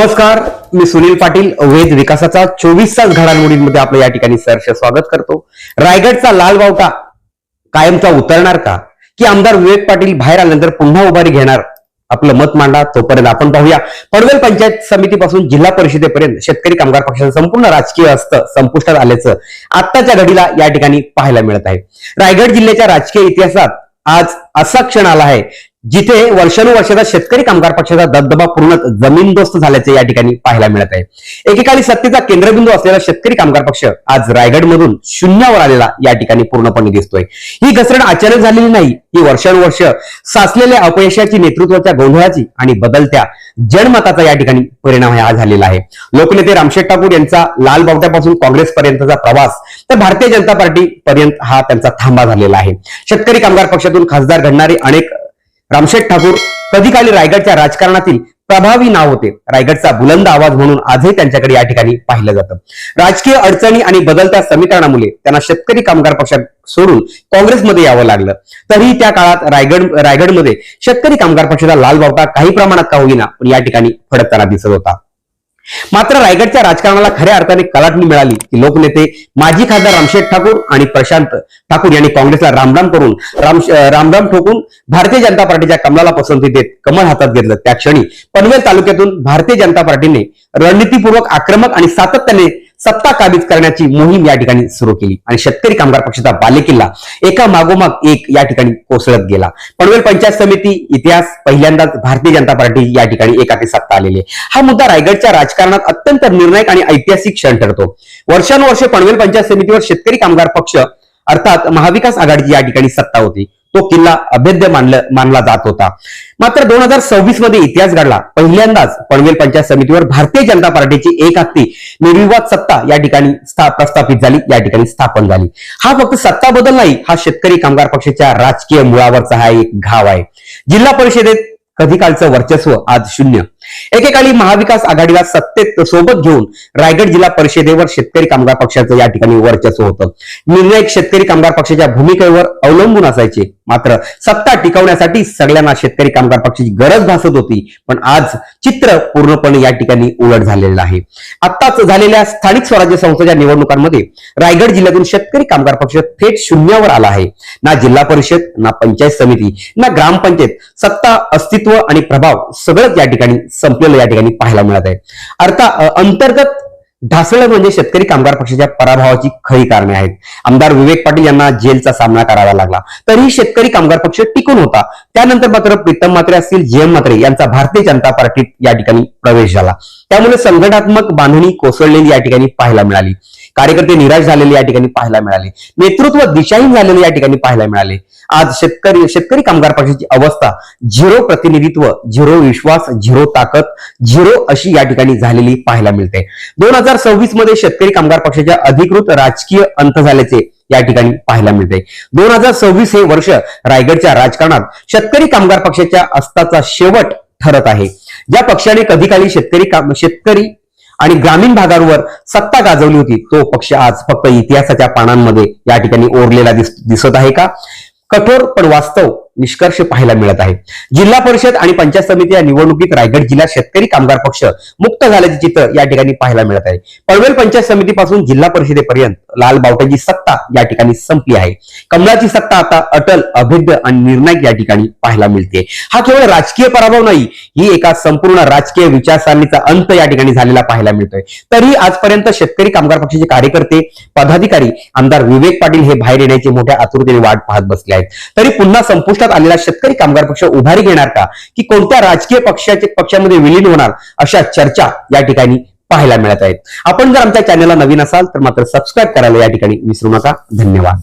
नमस्कार मी सुनील पाटील वेद विकासाचा चोवीस तास घडामोडींमध्ये आपलं या ठिकाणी सहर्ष स्वागत करतो. रायगडचा लाल बावटा कायमचा उतरणार का? की आमदार विवेक पाटील बाहेर आल्यानंतर पुन्हा उभारी घेणार? आपलं मत मांडा तोपर्यंत आपण पाहूया. पडवेल पंचायत समितीपासून जिल्हा परिषदेपर्यंत शेतकरी कामगार पक्षाचं संपूर्ण राजकीय असतं संपुष्टात आल्याचं आत्ताच्या घडीला या ठिकाणी पाहायला मिळत आहे. रायगड जिल्ह्याच्या राजकीय इतिहासात आज असा क्षण आला आहे जिथे वर्षानुवर्षाचा शेतकरी कामगार पक्षाचा दबदबा पूर्ण जमीनदोस्त झाल्याचे या ठिकाणी पाहायला मिळत आहे. एकेकाळी सत्तेचा केंद्रबिंदू असलेला शेतकरी कामगार पक्ष आज रायगडमधून शून्यावर आलेला या ठिकाणी पूर्णपणे दिसतोय. ही घसरण अचानक झालेली नाही ही वर्षानुवर्ष साचलेल्या अपयशाची नेतृत्वाच्या गोंधळाची आणि बदलत्या जनमताचा या ठिकाणी परिणाम हा झालेला आहे. लोकनेते रामशेठ ठाकूर यांचा लाल बावट्यापासून काँग्रेस पर्यंतचा प्रवास तर भारतीय जनता पार्टी पर्यंत हा त्यांचा थांबा झालेला आहे. शेतकरी कामगार पक्षातून खासदार घडणारे अनेक रामशेठ ठाकूर कधीकाली रायगडच्या राजकारणातील प्रभावी नाव होते. रायगडचा बुलंद आवाज म्हणून आजही त्यांच्याकडे या ठिकाणी पाहिलं जातं. राजकीय अडचणी आणि बदलत्या समीकरणामुळे त्यांना शेतकरी कामगार पक्षात सोडून काँग्रेसमध्ये यावं लागलं. तरीही त्या काळात रायगड रायगडमध्ये शेतकरी कामगार पक्षाचा लाल बावटा काही प्रमाणात का होईना पण या ठिकाणी फडकताना दिसत होता. मात्र रायगडच्या राजकारणाला खऱ्या अर्थाने कलाटणी मिळाली. की लोकनेते माजी खासदार रामशेठ ठाकूर आणि प्रशांत ठाकूर यांनी काँग्रेसला रामराम करून राम रामराम ठोकून भारतीय जनता पार्टीच्या कमलाला पसंती देत कमल हातात घेतलं. त्या क्षणी पनवेल तालुक्यातून भारतीय जनता पार्टीने रणनीतीपूर्वक आक्रमक आणि सातत्याने सत्ता काबीज करण्याची मोहीम या ठिकाणी सुरू केली. आणि शेतकरी कामगार पक्षाचा बालेकिल्ला एका मागोमाग एक या ठिकाणी कोसळत गेला. पनवेल पंचायत समिती इतिहास पहिल्यांदाच भारतीय जनता पार्टी या ठिकाणी एकाकी सत्ता आलेली आहे. हा मुद्दा रायगडच्या राजकारणात अत्यंत निर्णायक आणि ऐतिहासिक क्षण ठरतो. वर्षानुवर्षे पनवेल पंचायत समितीवर शेतकरी कामगार पक्ष अर्थात महाविकास आघाडीची या ठिकाणी सत्ता होती. तो किल्ला अभेद्य मानला मानला जात होता. मात्र दोन हजार सव्वीसमध्ये इतिहास घडला. पहिल्यांदाच पनवेल पंचायत समितीवर भारतीय जनता पार्टीची एक हत्ती निर्विवाद सत्ता या ठिकाणी स्था- प्रस्थापित झाली या ठिकाणी स्थापन झाली. हा फक्त सत्ता बदल नाही हा शेतकरी कामगार पक्षाच्या राजकीय मुळावरचा हा एक घाव आहे. जिल्हा परिषदेत कधी कालचं वर्चस्व आज शून्य. एकेकाळी महाविकास आघाडीला सत्तेत सोबत घेऊन रायगड जिल्हा परिषदेवर शेतकरी कामगार पक्षाचं या ठिकाणी वर्चस्व होतं. निर्णय शेतकरी कामगार पक्षाच्या भूमिकेवर अवलंबून असायचे. मात्र सत्ता टिकवण्यासाठी सगळ्यांना शेतकरी कामगार पक्षाची गरज भासत होती. पण आज चित्र पूर्णपणे या ठिकाणी उलट झालेलं आहे. आताच झालेल्या स्थानिक स्वराज्य संस्थेच्या निवडणुकांमध्ये रायगड जिल्ह्यातून शेतकरी कामगार पक्ष थेट शून्यावर आला आहे. ना जिल्हा परिषद ना पंचायत समिती ना ग्रामपंचायत सत्ता अस्तित्व आणि प्रभाव सगळंच या ठिकाणी संपलेलं या ठिकाणी पाहायला मिळत आहे. अर्थात अंतर्गत ढासळ म्हणजे शेतकरी कामगार पक्षाच्या पराभवाची खरी कारणे आहेत. आमदार विवेक पाटील यांना जेलचा सामना करावा लागला. तरीही शेतकरी कामगार पक्ष टिकून होता. त्यानंतर मात्र प्रीतम मात्रे असतील जयम मात्रे यांचा भारतीय जनता पार्टीत या ठिकाणी प्रवेश झाला. त्यामुळे संघटनात्मक बांधणी कोसळलेली या ठिकाणी पाहायला मिळाली. कार्यकर्ते निराश झालेले या ठिकाणी पाहायला मिळाले. नेतृत्व दिशाहीन झालेले या ठिकाणी पाहायला मिळाले. आज शेतकरी शेतकरी कामगार पक्षाची अवस्था झिरो प्रतिनिधित्व झिरो विश्वास झिरो ताकद झिरो अशी या ठिकाणी झालेली पाहायला मिळते. दोन हजार सव्वीसमध्ये शेतकरी कामगार पक्षाच्या अधिकृत राजकीय अंत झाल्याचे या ठिकाणी पाहायला मिळते. दोन हजार सव्वीस हे वर्ष रायगडच्या राजकारणात शेतकरी कामगार पक्षाच्या अस्ताचा शेवट ठरत आहे. ज्या पक्षाने कधी काली शेतकरी काम शेतकरी आणि ग्रामीण भागावर सत्ता गाजवली होती. तो पक्ष आज फक्त इतिहासाच्या पानांमध्ये या ठिकाणी ओरलेला दिस- दिसत आहे का? कठोर पण वास्तव निष्कर्ष पाहायला मिळत आहे. जिल्हा परिषद आणि पंचायत समिती या निवडणुकीत रायगड जिल्हा शेतकरी कामगार पक्ष मुक्त झाल्याचे चित्र या ठिकाणी पाहायला मिळत आहे. पनवेल पंचायत समितीपासून जिल्हा परिषदेपर्यंत लाल बावट्याची सत्ता या ठिकाणी संपली आहे. कमलाची सत्ता आता अटल अभेद्य आणि निर्णायक या ठिकाणी पाहायला मिळते. हा केवळ राजकीय पराभव नाही ही एका संपूर्ण राजकीय विचारसरणीचा अंत या ठिकाणी झालेला पाहायला मिळतोय. तरी आजपर्यंत शेतकरी कामगार पक्षाचे कार्यकर्ते पदाधिकारी आमदार विवेक पाटील हे बाहेर येण्याची मोठ्या आतुरतेने वाट पाहत बसले आहेत. तरी पुन्हा संपुष्टात आलेला शेतकरी कामगार पक्ष उभारी घेणार का? की कोणत्या राजकीय पक्षाचे पक्षामध्ये विलीन होणार? अशा चर्चा या ठिकाणी पाहायला मिळत आहेत. आपण जर आमच्या चॅनलला नवीन असाल तर मात्र सबस्क्राईब करायला या ठिकाणी विसरू नका. धन्यवाद.